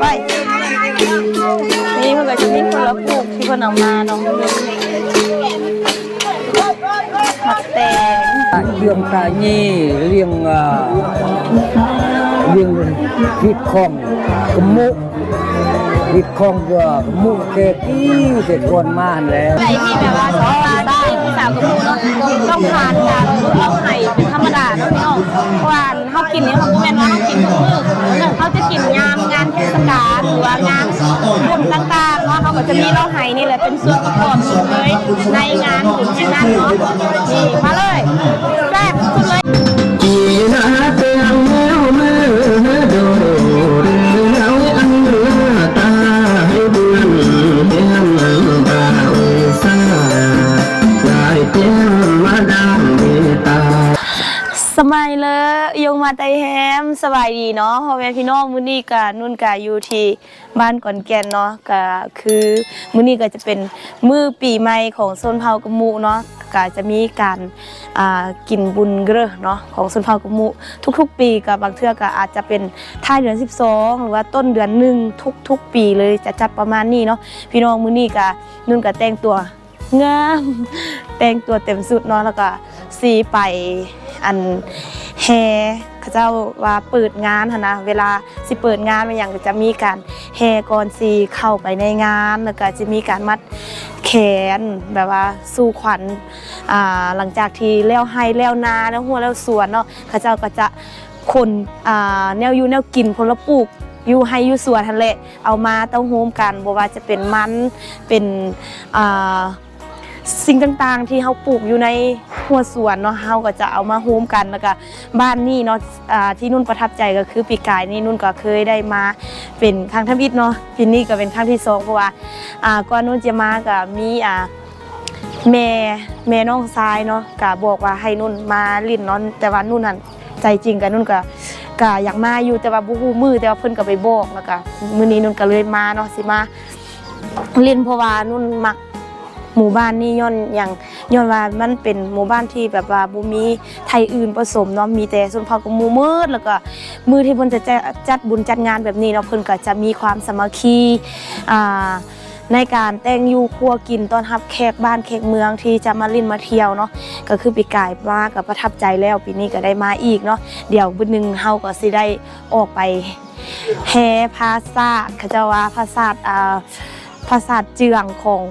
ไปนี่เพื่อนชิ้ะมีคนละปลูกที่เคอนเอามาเน้องนึงผักแตง เลี้ยงตานีเลี้ยงเอ่อเลี้ยงพิดคองกมุกพิดคองกับมุกเกตี้เสร็จวนมากแล้ว ไปที่แบบว่าชอบ ปลาได้ผู้สาวกับผู้เนาะต้องทานการต้องให้เป็นธรรมดาเนาะพี่น้องเพราะว่าเขากินเนี่ยเขาก็แม่นว่าเขากินทุกมื้อเขาจะกินยามงานเทศกาลหรือว่างานบุญต่างๆเนาะเขาก็จะมีเล้าไห้นี่แหละเป็นส่วนประกอบเลยในงานบุญในงานเนาะนี่มาเลยแซ่บ ไตแฮมสบายดีเนาะพ่อแม่พี่น้องมื้อนี้ก็นุ่นก็อยู่ที่บ้านก่อนแก่นเนาะก็คือมื้อนี้ก็จะเป็นมื้อปีใหม่ของชนเผากะมุเนาะก็จะมีการอ่ากินบุญเกรอเนาะของชนเผากะมุทุก ๆ ปีก็บางเทื่อก็อาจจะเป็นท้ายเดือน 12 หรือว่าต้นเดือนหนึ่งทุก ๆ ปีเลยจะจัดประมาณนี้เนาะพี่น้องมื้อนี้ก็นุ่นก็แต่งตัวงามแต่งตัวเต็มสุดเนาะแล้วก็สีไปอันแฮ เขาเจ้าว่าเปิดงานหนนะเวลาสิเปิดงานมันอย่างก็จะมีการแฮก่อนสีเข้าไปในงาน แล้วก็จะมีการมัดแขนแบบว่าสู้ขวัญหลังจากที่เลี้ยวให้เลี้ยวนาแล้วหัวแล้วสวนเนาะเขาเจ้าก็จะคนแนวอยู่แนวกินพลปลูกอยู่ให้อยู่สวนทันแหลเอามาเต้าโฮมกันบ่ว่าจะเป็นมันเป็นอ่า สิ่งต่างๆ ที่เขาปลูกอยู่ในหัวสวนเนาะเขาก็จะเอามาโฮมกันแล้วก็บ้านนี่เนาะที่นุ่นประทับใจก็คือปีกายนี่นุ่นก็เคยได้มาเป็นครั้งทมิตเนาะปีนี้ก็เป็นครั้งที่สองเพราะว่าก่อนนุ่นจะมาก็มีแม่แม่น้องชายเนาะก็บอกว่าให้นุ่นมาลิ้นเนาะแต่ว่านุ่นนั่นใจจริงกับนุ่นก็ก็อยากมาอยู่แต่ว่าบ่ฮู้มือแต่ว่าเพิ่นก็ไปบอกแล้วก็มื้อนี้นุ่นก็เลยมาเนาะสิมาเล่นเพราะว่านุ่นมัก หมู่บ้านนี่ย้อนอย่างย้อนว่ามันเป็นหมู่บ้านที่แบบว่าบ่มีไทยอื่นผสมเนาะมีแต่ส่วนเผ่ากับหมู่มืดแล้วก็มือที่เพิ่นจะจัดบุญจัดงานแบบนี้เนาะเพิ่นก็จะมีความสามัคคีอ่าในการแต่งอยู่ครัวกินต้อนรับแขกบ้านแขกเมืองที่จะมาลินมาเที่ยวเนาะก็คือปีกายมาก็ประทับใจแล้วปีนี้ก็ได้มาอีกเนาะเดี๋ยวบุญหนึงเฮาก็สิได้ออกไปแห่ภาษาเขาจะว่าภาษาอ่าภาษาเจืองของ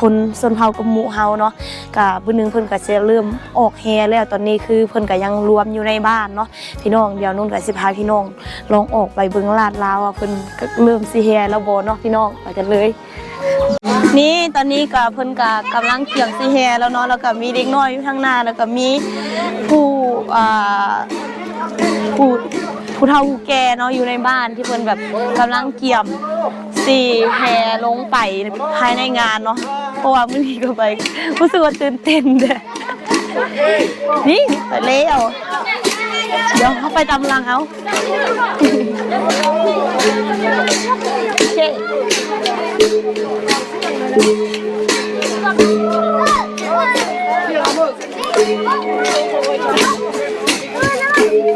คนส่วนเฮากับหมู่เฮาเนาะกับุญหนึงเพิ่นก็จะเริ่มออกแฮแล้วตอนนี้คือเพิ่นก็ยังรวมอยู่ในบ้านเนาะพี่น้องเดี๋ยวนุ่นก็สิพาพี่น้องลองออกไปเบิ่งลาดลาวว่าเพิ่นก็เริ่มสิแฮแล้วบ่เนาะพี่น้องไปกันเลย นี่ตอนนี้ก็เพิ่นก็กำลังเกี่ยงสิแฮแล้วเนาะแล้วก็มีเด็กน้อยอยู่ทางหน้าแล้วก็มีผู้อ่าผู้ผู้เฒ่าผู้แก่เนาะอยู่ในบ้านที่เพิ่นแบบกำลังเกี่ยมสีแฮลงไปภายในงานเนาะเพราะว่ามื้อนี้ก็ไปรู้สึกว่าตื่นเต้นเด้อนี่ไปแล้วเดี๋ยวเขาไปตามหลังเอา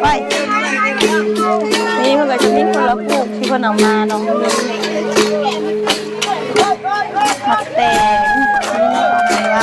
ไปนี่มันก็จะมีคนละปลูกที่เพิ่นเอามาเนาะผักแตงนี่ของอะไรวะ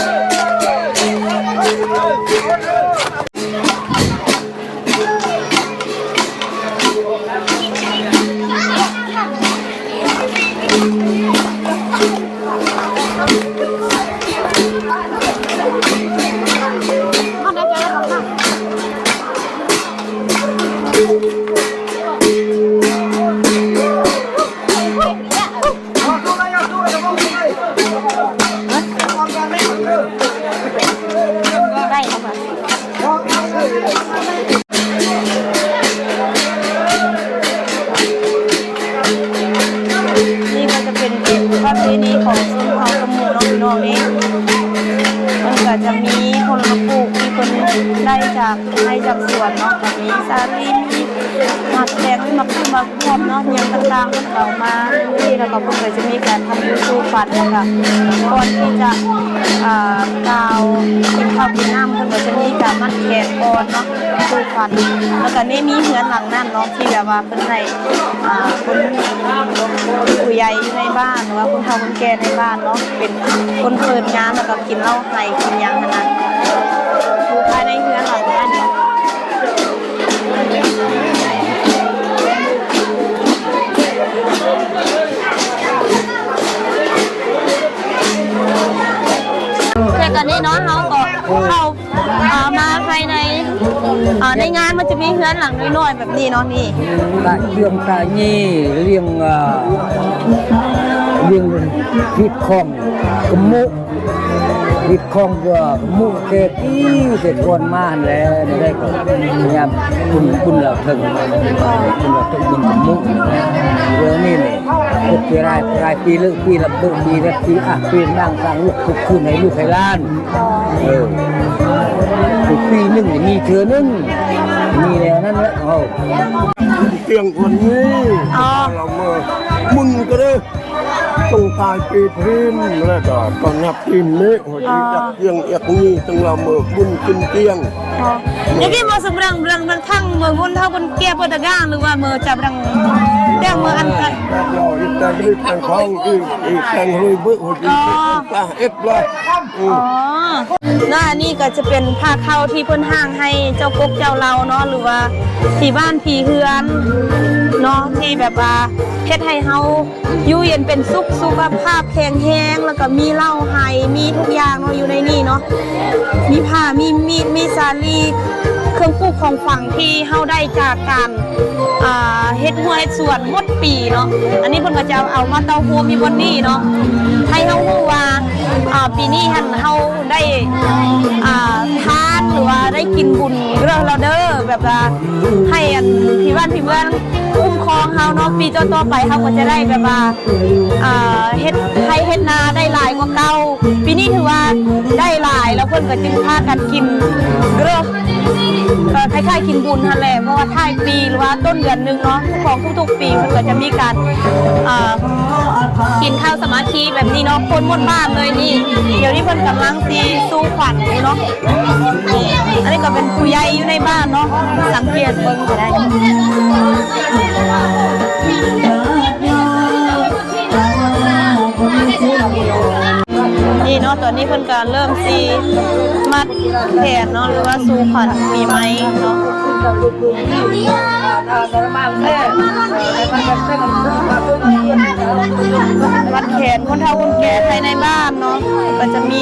จากสวนเนาะก็มีสาลีมีมาแดงมาขึ้นมาพร้อมเนาะเรียงต่างๆเพิ่นก็เอามาที่แล้วก็เพิ่นก็จะมีการทำบุญสู่ฝันนะคะก่อนที่จะอ่ากล่าวกินข้าวกินน้ำเพิ่นก็จะมีการมัดแขนก่อนเนาะสู่ฝันแล้วก็นี่มีเฮือนหลังนั้นเนาะที่แบบว่าเพิ่นให้อ่าคนผู้ใหญ่อยู่ในบ้านหรือว่าคนเฒ่าคนแก่ในบ้านเนาะเป็นคนเปิดงานแล้วก็กินเหล้าไห้กินยังหั้นนะอยู่ภายในเฮือนหลัง ต่กันนี้เนาะเขาก็เข้าอ่ามาภายในอ่าในงานมันจะมีเฮือนหลังน้อยๆแบบนี้เนาะนี่ตาเชื่องตานี่เลี้ วิดคองกระมุพิดคองก็กระมุเกกี้เสร็จคนมาแล้วนี่ได้ก็พยายามคุณคุณเราถึงคุณเราถึงบุญกระมุเรื่องนี้นี่ทุกปีรายรายปีเลิกปีละเบิกปีละปีอะปีนั่งสร้างลูกทุกคืนให้ลูกให้ล้านเออทุกปีหนึ่งมีเทือหนึ่งมีแนวนั้นแหละเขาเตียงคนนี้เราเมื่อมุนก็ได้ ต้องตายปีพิมพ์แล้วก็ตอนนับพิมพ์นี้หัวใจจักเตียงเอกนี้ต้องเราเมื่อบุญกินเตียงอ๋อนี่พี่มาสำรังรังรังทั้งเมืองบนเท่าคนเกียบดก้างหรือว่าเมือจับรังเรื่องเมืออันกันแต่เราอีกแต่ไม่แต่งของอีกอีกแต่งเลยเบื่อหัวใจตาเอ็ดเลยอือ๋มอหน้านี่ก็จะเป็นผ้าเข้าที่เพิ่นห้างให้เจ้ากกเจ้าเราเนาะหรือว่าที่บ้านผีเฮือน เนาะที่แบบว่าเฮ็ดให้เฮาอยู่เย็นเป็นสุขสุขภาพแข็งแรงแล้วก็มีเหล้าให้มีทุกอย่างเนาะอยู่ในนี่เนาะมีผ้ามีมีดมีสาลีเครื่องปลูกของฝั่งที่เฮาได้จากการอ่าเฮ็ดหัวเฮ็ดสวนหมดปีเนาะอันนี้เพิ่นก็จะเอามาเตาหัวมีบนนี่เนาะให้เฮารู้ว่าอ่าปีนี้หันเฮาได้อ่าทานหรือว่าได้กินบุญเรื่องเราเด้อแบบว่าให้อันพี่บ้านพี่เมือง คุ้มครองเฮาเนาะปีต่อๆไปเฮาก็จะได้แบบว่าอ่าเฮ็ดให้เฮ็ดนาได้หลายกว่าเก่าปีนี้ถือว่าได้หลายแล้วเพิ่นก็จึงพากันกินเรื่องก็คล้ายๆกินบุญนั่นแหละเพราะว่าท้ายปีหรือว่าต้นเดือนหนึ่งเนาะทุกของทุกๆปีมันก็จะมีการเอ่อกินข้าวสมาธิแบบนี้เนาะคนหมดบ้านเลยนี่ เดี๋ยวนี้เพิ่นกำลังซีสู้ขวัญอยู่เนาะ ก็เป็นผู้ใหญ่อยู่ในบ้านเนาะสังเกตเบิ่งก็ได้นี่เนาะตอนนี้เพิ่นก็เริ่มซีมัดแขนเนาะหรือว่าสูขวัญมีไหมเนาะวัดแขนคนเฒ่าคนแก่ภายในบ้านเนาะก็จะมี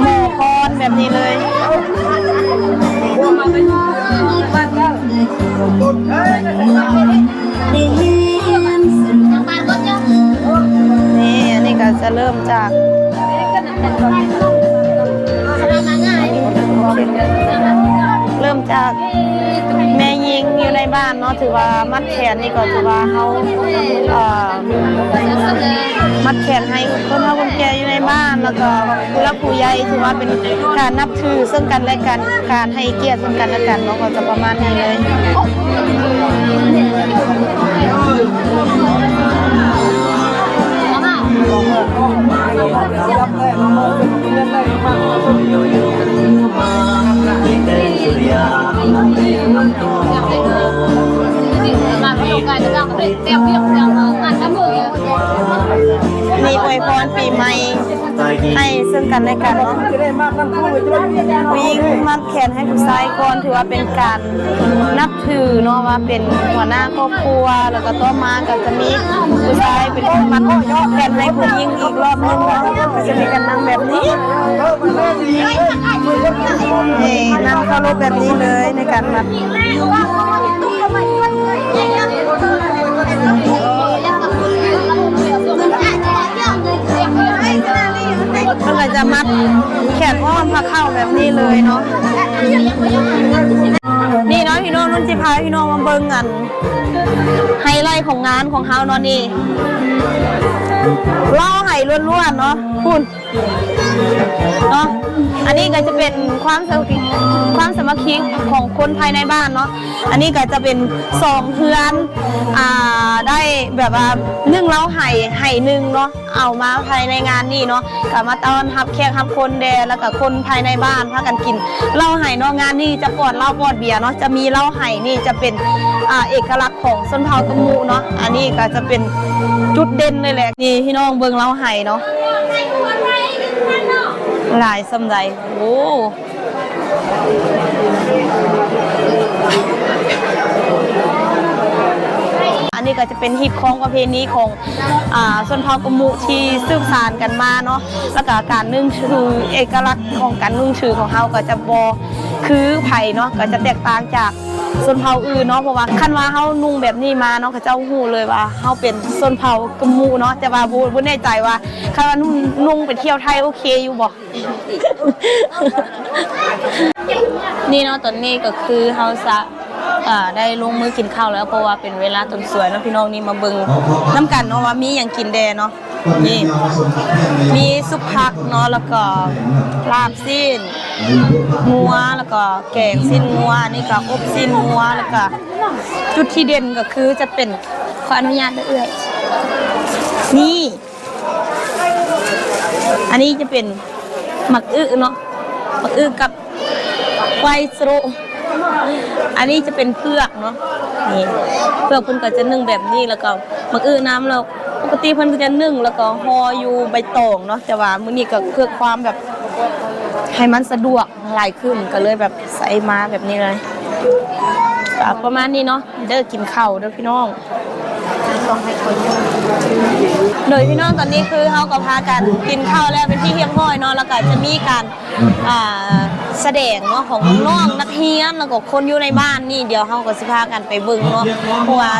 หมอคอ แบบนี้เลยนี่อันนี้ก็จะเริ่มจากเริ่มจาก งอยู่ในบ้านเนาะถือว่ามัดแขนนี่ก็ถือว่าเขาเอ่อมัดแขนให้คนเฒ่าคนแก่อยู่ในบ้าน แล้วก็ผู้รักผู้ใหญ่ถือว่าเป็นการนับถือซึ่งกันและกันการให้เกียรติซึ่งกันและกันเนาะก็จะประมาณนี้เลยมี 两那个，自己嘛没有干，就让会再不要不要嘛，那他。 กันและกันเนาะวิ่งมัดแขนให้ผู้ชายก่อนถือว่าเป็นการนับถือเนาะว่าเป็นหัวหน้าครอบครัวแล้วก็ต่อมาก็จะมีผู้ชายเป็นคนมัดแขนให้ผู้หญิงอีกรอบนึงเนาะก็จะมีการนั่งแบบนี้นี่นั่งเข้ารบแบบนี้เลยในการมัด มันก็จะมัดแขนอ้อมพาเข้าแบบนี้เลยเนาะ นี่เนาะพี่น้องนุ่นจิพาพี่น้องมาเบิ่งกัน ไฮไลท์ของงานของเฮาเนาะนี่ เล่าไห้ล้วนๆเนาะคุณเนาะอันนี้ก็จะเป็นความสมัคคีความสมัคคีของคนภายในบ้านเนาะอันนี้ก็จะเป็นสองเพื่อนอ่าได้แบบว่านึ่งเล้าไห่ไห่หนึ่งเนาะเอามาภายในงานนี่เนาะก็มาต้อนรับแขกรับคนแดแล้วก็คนภายในบ้านพากันกินเล้าไห่เนาะงานนี่จะปอดเล้าปอดเบียร์เนาะจะมีเล้าไห่นี่จะเป็นอ่าเอกลักษณ์ของชนเผ่ากะมูเนาะอันนี้ก็จะเป็น จุดเด่นเลยแหละนี่พี่น้องเบิ่งเหล้าไห่เนาะหลายสำไรโอ้อันนี้ก็จะเป็นฮิตของประเพณีของอ่าชนเผ่ากะมุที่สืบสานกันมาเนาะแล้วก็การนึ่งชือเอกลักษณ์ของการนึ่งชือของเฮาก็จะบอคือไผ่เนาะก็จะแตกต่างจาก ชนเผ่าอื่นเนาะเพราะว่าคันว่าเฮานุ่งแบบนี้มาเนาะเขาเจ้าฮู้เลยว่าเฮาเป็นชนเผ่ากะมุเนาะแต่ว่าบ่บ่แน่ใจว่าคันว่านุ่งนุ่งไปเที่ยวไทยโอเคอยู่บ่นี่เนาะตอนนี้ก็คือเฮาซะได้ลงมือกินข้าวแล้วเพราะว่าเป็นเวลาตอนสวยเนาะพี่น้องนี่มาเบิ่งน้ำกันเนาะว่ามีหยังกินแดเนาะ นี่มีซุปผักเนาะแล้วก็ลาบสิ้นงัวแล้วก็แกงสิ้นงัวนี่ก็อบสิ้นงัวแล้วก็จุดที่เด่นก็คือจะเป็นขออนุญาตเอเอื้อยนี่ อันนี้จะเป็นหมักอึเนาะหมักอึกับไวสโรอันนี้จะเป็นเพือกเนาะนี่เพือกเพิ่นก็จะนึ่งแบบนี้แล้วก็หมักอึน้ำเรา กติเพิ่นก็จะนึ่งแล้วก็ห่ออยู่ใบตองเนาะแต่ว่ามื้อนี้ก็เพื่อความแบบให้มันสะดวกหลายขึ้นก็เลยแบบใส่มาแบบนี้เลยก็ประมาณนี้เนาะเด้อกินข้าวเด้อพี่น้องโดยพี่น้องตอนนี้คือเขาก็พากันกินข้าวแล้วเป็นที่เฮียงห้อยเนาะแล้วก็จะมีการอ่าแสดงเนาะของน้องๆนักเรียนแล้วก็คนอยู่ในบ้านนี่เดี๋ยวเขาก็สิพากันไปเบิ่งเนาะเพราะว่า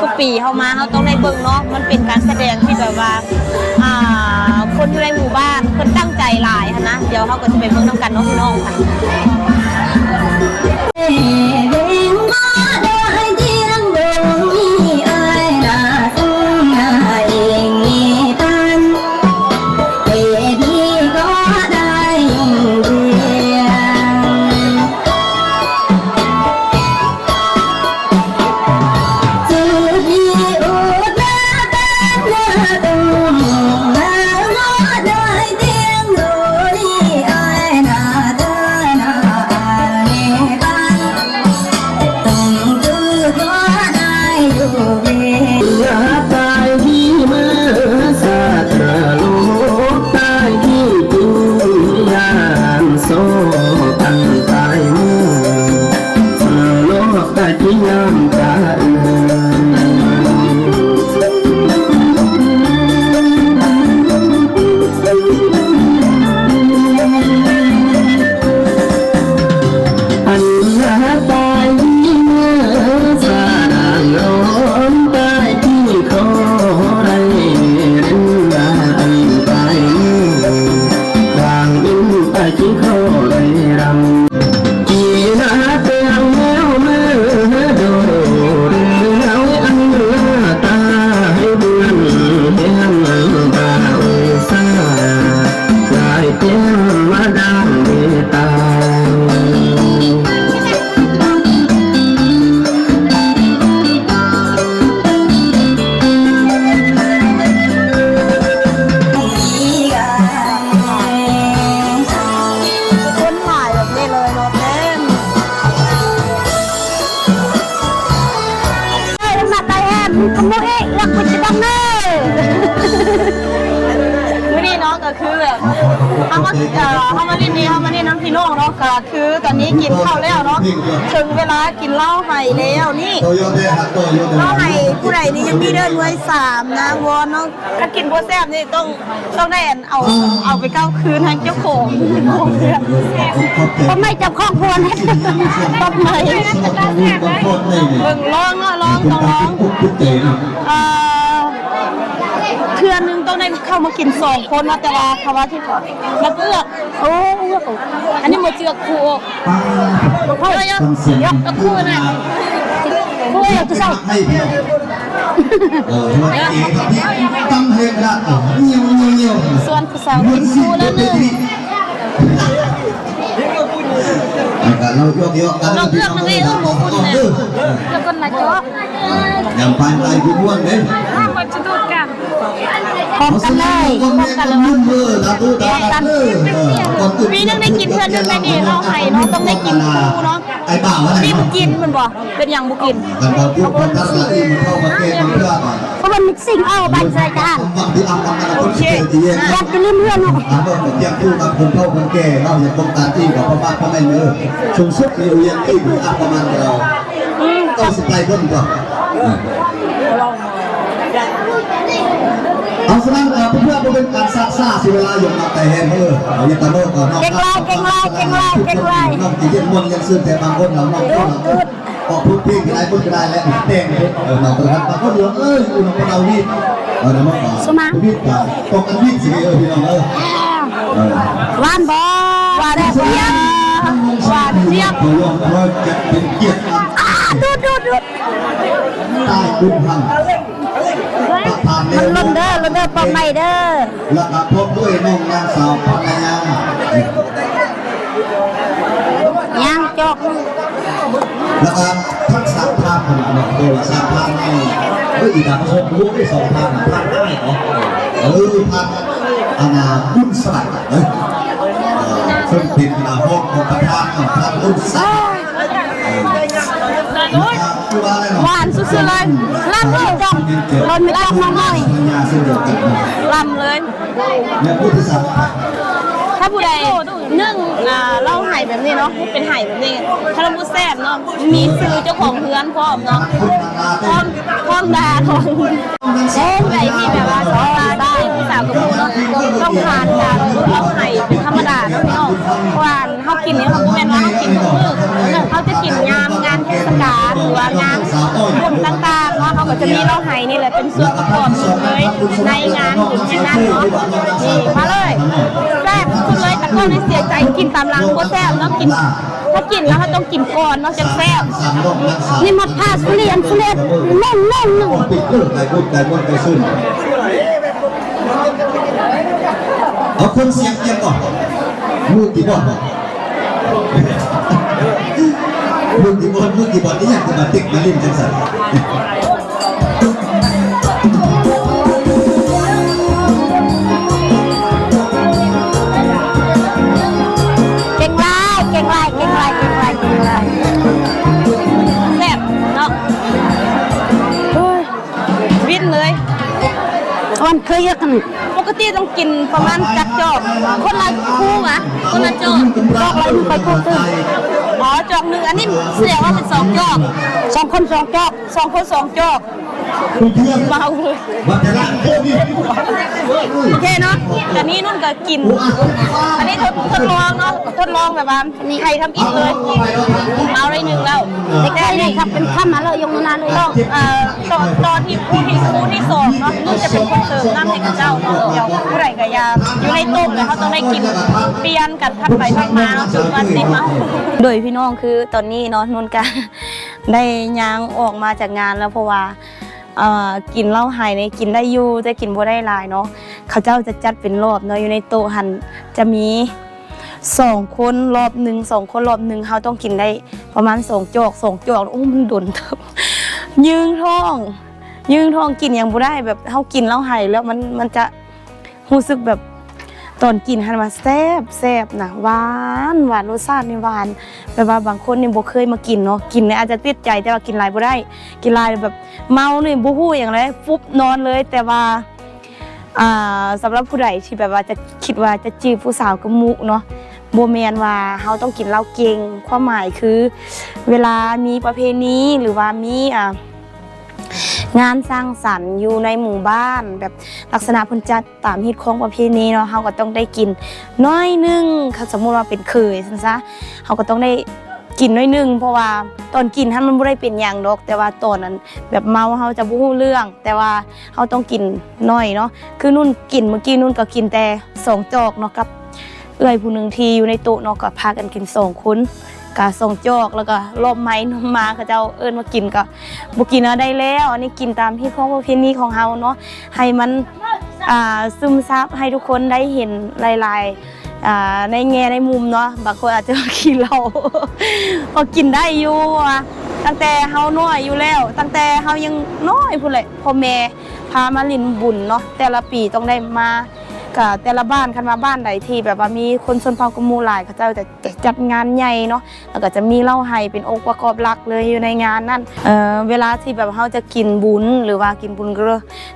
ทุกปีเขามาเขาต้องได้เบิ่งเนาะมันเป็นการแสดงที่แบบว่าอ่าคนอยู่ในหมู่บ้านคนตั้งใจหลายหั้นนะเดี๋ยวเขาก็จะไปเบิ่งน้ำกันเนาะพี่น้องค่ะอย เขามาเอ่อเขามาเล่นนี้เขามาเล่นน้ำพี่น้องเนาะก็คือตอนนี้กินข้าวแล้วเนาะถึงเวลากินเหล้าไห้แล้วนี่เหล้าไห้ผู้ใดนี่ยังมีเดินไว้สามนะวอนเนาะถ้ากินบัวแซ่บนี่ต้องต้องได้อันเอาเอาไปเก้าคืนให้เจ้าของขงเพื่อนทำไมจับข้องควรทำไมต้องเลยเบิ่งร้องอะร้องต้องร้องเอ่อเทือนหนึงต้องได้ เข้ามากินสองคนนะแต่ว่าคำว่าที่นักเอือกโอ้เอือกอันนี้มดเจือกครูเฮ้ยยกยกตะคู่น่ะคู่อยากจะใส่ให้เพียงเออที่ว่าเก๋กับพี่ตั้งเพลงละเงียวเงียวเงียวส่วนผู้สาวกินคู่แล้วหนึงเราโยกโยกกันเราเลือกมาเลยเออหมูคุณเนี่ยแล้วก็นาจ๊อกอย่างปานใดคุณอ้วนเด้ห้ามมาจุดกัน พร้อมกันเลยพร้อมกันเลยมือมือตาตู้ตาตาเออก่อนอื่นปีนึงได้กินเพื่อนนึงได้นี่เราให้เนาะต้องได้กินคู่เนาะไอ้บ่าวอะไรนี่บุกินมันบ่เป็นอย่างบุกินกันพอพูดพอตัดละอีมันเข้ามาเกณฑ์มันเพื่อก่อนเพราะมันมิกซิ่งเอาบันใส่จานบางทีอัมกันนะคนเก่งที่แย่อยากจะลืมเพื่อนเนาะถามว่าเกี่ยงคู่กับคนเฒ่าคนแก่เราอย่าป้องกันที่กับพ่อบ้านพ่อแม่เนื้อชงสุกเรียวเย็นที่มีอัปประมาณเราต้องสไปเพิ่มก่อน เอาสนั่งเพื่อเป็นการซักซ่าสิเวลาหยกมาแต่แฮมเออเอาอย่าตะโนก่อนนอกอกที่เย็นมนยังซื้อแต่บางคนเรานอกก็เราออกพูดพี่ก็ได้พูดก็ได้และแต่งเออเราประทับบางคนเหลือเอ้ยอุ่นของเรานี่เออนะมั่งก่อนพี่ก่อนตกกันวิ่งสิเออพี่น้องเออวานบ่วานเสียงหวานเจี๊ยบตัวรวมเพราะจะเป็นเกียรติ อันดูดูดูใต้คุพังประธานเมันลนเด้อลนเด้อปอมไม่เด้อแล้วก็พบด้วยน้องนางสาวภรรยาย่างจอกแล้วก็ทักษะภาพของเราโดยสางภาพให้เฮ้ยอีกการผสมรู้ได้สองภาพภาพได้เนาะเออภาพอาณาบุญสลัดเอ้ยซึ่งเป็นนาณาพกของประธานของพระบุญสลัด เนาะหวานสุดๆเลยลำเลยจอกล้นไม่ต้องมาหน่อยลั่นเลยถ้าผู้ใดนึ่งอ่าเล่าไห่แบบนี้เนาะเป็นไห่แบบนี้ถ้าเราพูดแซ่บเนาะมีซื้อเจ้าของเพื่อนพร้อมเนาะพร้อมพร้อมดาของเช่นใดที่แบบว่าสาวาได้าวกับผู้เนาะต้องทานการเล่าไห่เป็นธรรมดาเนาะพี่น้องเพราะว่าเขากินเนี่ยเขาแม่นว่าเขากินทุกมื้อเขาจะกินยามงานเทศกาลหรือว่างานบุญต่างๆเนาะเขาก็จะมีเล่าไห่นี่แหละเป็นส่วนประกอบเลยในงานบุญงานนั้นเนาะนี่มาเลยแซ่บสุดเลยแต่ก็ไม่เสียใจกินตามหลังบ่แซ่บเนาะกินถ้ากินแล้วเขาต้องกินก่อนเนาะจะแซ่บสามโลกรักษานี่มาพาสุเรียนสุเรียนแน่นแน่นหนึ่ง ปิดเลิกไก่พูดไก่พูดไก่ซึ่งเอา คนเสียงเกียงก่อนมือกี่บอลมือกี่บอลมือกี่บอลนี่อยากจะมาติ๊กมาเล่นจังสันเก่งลายเก่งลายเก่งลายเก่งลายเก่งลายแซ่บเนาะเฮ้ยวินเลยวันเคยเยอะกันปก ติต้องกินประมาณจักจอบ คนละคู่มะคนละจอบจอกอะไรมึงไปคู่ตึ้ง หนึ่งอันนี้แสดงว่าเป็นสองจอกสองคนสองจอกสองคนสองจอกคุณเพื่อนเมาเลยวันจะรักโคตรดีโอเคเนาะแต่นี่นุ่นก็กิน อันนี้ทดทดลองเนาะทดลองแบบว่าใครทำอินเลยเมาได้หนึ่งแล้วเด็กได้เลยครับเป็นข้ามมาเลยยงนานเลยต้องเอ่อตอนตอนที่ผู้ที่คู่ที่สองเนาะนุ่นจะเป็นคนเติมน้ำให้กับเจ้าเนาะเดี๋ยวผู้ใดก็ยาอยู่ในต้มแล้วเขาต้องได้กินเปลี่ยนกันทัดไปทัดมาเนาะจนวันสิเมาโดยพี่น้องคือตอนนี้เนาะนุ่นก็ได้ยางออกมาจากงานแล้วเพราะว่าเอ่อกินเหล้าไห้ในกินได้อยู่แต่กินบ่ได้หลายเนาะเขาเจ้าจะจัดเป็นรอบเนาะอยู่ในโต๊ะหันจะมีสองคนรอบหนึ่งสองคนรอบหนึ่งเขาต้องกินได้ประมาณสองจอกสองจอกโอ้มันดุนเถิบยืงท้อง ยืงท้องกินอยังบ่ได้แบบเขากินเหล้าไห้แล้วมันมันจะรู้สึกแบบ ตอนกินหันมาแซ่บแซ่บนะหวานหวานรสชาตินี่หวานแบบว่าบางคนนี่บ่เคยมากินเนาะกินเนี่ยอาจจะติดใจแต่ว่ากินหลายบ่ได้ กินหลายแบบเมาเนี่ยบ่ฮู้อย่างไรฟุบนอนเลย แต่ว่าอ่าสำหรับผู้ใดที่แบบว่าจะคิดว่าจะจีบผู้สาวกับมุเนาะบ่แมนว่าเฮาต้องกินเหล้าเก่งความหมายคือ เวลามีประเพณีหรือว่ามีอ่า งานสร้างสรรค์อยู่ในหมู่บ้าน แบบลักษณะเพิ่นจัดตามฮิตของประเพณีเนาะเฮาก็ต้องได้กินน้อยหนึงถ้าสมมุติว่าเป็นเคยซั่นซะเขาก็ต้องได้กินน้อยหนึงเพราะว่าตอนกินท่านมันไม่ได้เป็นอย่างดอก แต่ว่าตอนนั้นแบบเมาเขาจะบู้เรื่อง แต่ว่าเขาต้องกินน้อยเนาะคือนุ่นกินเมื่อกี้นุ่นก็กินแต่สองจอกเนาะกับเอื้อยผู้หนึ่งทีอยู่ในโต๊ะเนาะก็พากันกินสองคน กะส่งจอกแล้วก็รอบไม้นมมาเขาเจ้าเอิ้นมากินก็บ่กินเอาได้แล้ว อันนี้กินตามที่ของประเพณีของเฮาเนาะให้มันอ่าซึมซับให้ทุกคนได้เห็นหลายๆในแง่ในมุมเนาะบางคนอาจจะกินเราก็กินได้อยู่ตั้งแต่เฮาน้อยอยู่แล้ว ตั้งแต่เฮายังน้อยพุ่นแหละพ่อแม่พามาลินบุญเนาะแต่ละปีต้องได้มา กับแต่ละบ้านคันมาบ้านใดที่แบบว่ามีคนชนเผ่ากมูหลายเขาเจ้าจะจัดงานใหญ่เนาะแล้วก็จะมีเหล้าไห้เป็นองค์ประกอบหลักเลยอยู่ในงานนั่นเอ่อเวลาที่แบบเฮาจะกินบุญหรือว่ากินบุญก็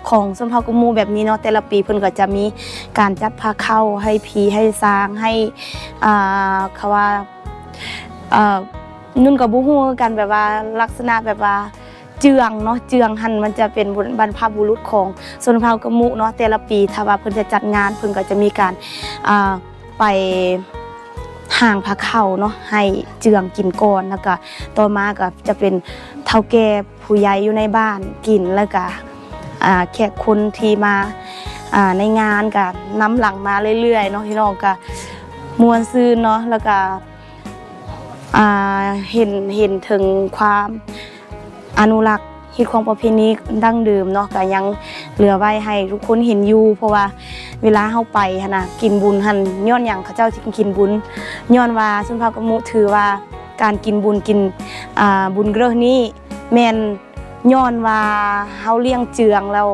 ของชนเผ่ากมูแบบนี้เนาะแต่ละปีเพิ่นก็จะมีการจัดพาเข้าให้ผีให้สร้างให้อ่าเขาว่าอ่อนุ่นกับบูฮู้กันแบบว่าลักษณะแบบว่า เจืองเนาะเจืองหันมันจะเป็นบรรพบุรุษของสนเผากระมุเนาะแต่ละปีถ้าว่าเพิ่นจะจัดงานเพิ่นก็จะมีการอ่าไปห่างพระเข้าเนาะให้เจืองกินก่อนแล้วก็ต่อมาก็จะเป็นเฒ่าแก่ผู้ใหญ่อยู่ในบ้านกินแล้วก็อ่าแขกคนที่มาอ่าในงานก็น้ำหลังมาเรื่อยๆเนาะพี่น้องก็มวนซื่นเนาะแล้วก็อ่าเห็นเห็นถึงความ อนุรักษ์ฮิตของประเพณีดั้งเดิมเนาะก็ยังเหลือไว้ให้ทุกคนเห็นอยู่เพราะว่าเวลาเข้าไปหั้นนะกินบุญหันย้อนอย่างเขาเจ้าที่กินบุญย้อนว่าสุนทรกมุถือว่าการกินบุญกินอ่าบุญเกลือนี้แม่นย้อนว่าเฮาเลี้ยงเจืองแล้ว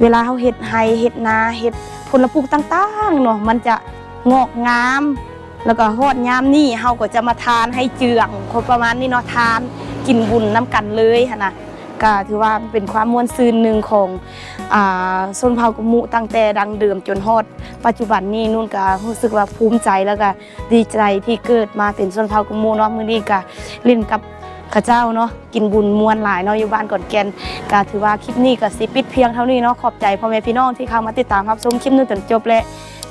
เวลาเฮาเฮ็ดไร่เฮ็ดนาเฮ็ดผลปลูกต่างๆเนาะมันจะงอกงาม แล้วก็ฮอดยามนี่เฮาก็จะมาทานให้เจืองคนประมาณนี้เนาะทาน กินบุญน้ำกันเลยหั่นนะก็ถือว่าเป็นความม่วนซื่นหนึ่งของอ่าชนเผ่ากะมุตั้งแต่ดังเดิมจนฮอด ปัจจุบันนี้นุ่นก็รู้สึกว่าภูมิใจแล้วก็ดีใจที่เกิดมาเป็นชนเผ่ากะมุเนาะมื้อนี้ก็เล่นกับ ข้าเจ้าเนาะกินบุญมวลหลายเนาะอยู่บ้านก่อนแกนก็ถือว่าคลิปนี้ก็สิปิดเพียงเท่านี้เนาะขอบใจพ่อแม่พี่น้องที่เข้ามาติดตามรับชมคลิปนี้จนจบและ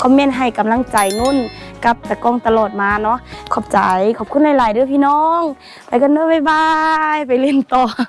คอมเมนต์ให้กำลังใจนุ่นกับตะกล้องตลอดมาเนาะขอบใจขอบคุณหลายๆด้วยพี่น้อง ไปกันเด้อบ๊ายบาย ไปเล่นต่อ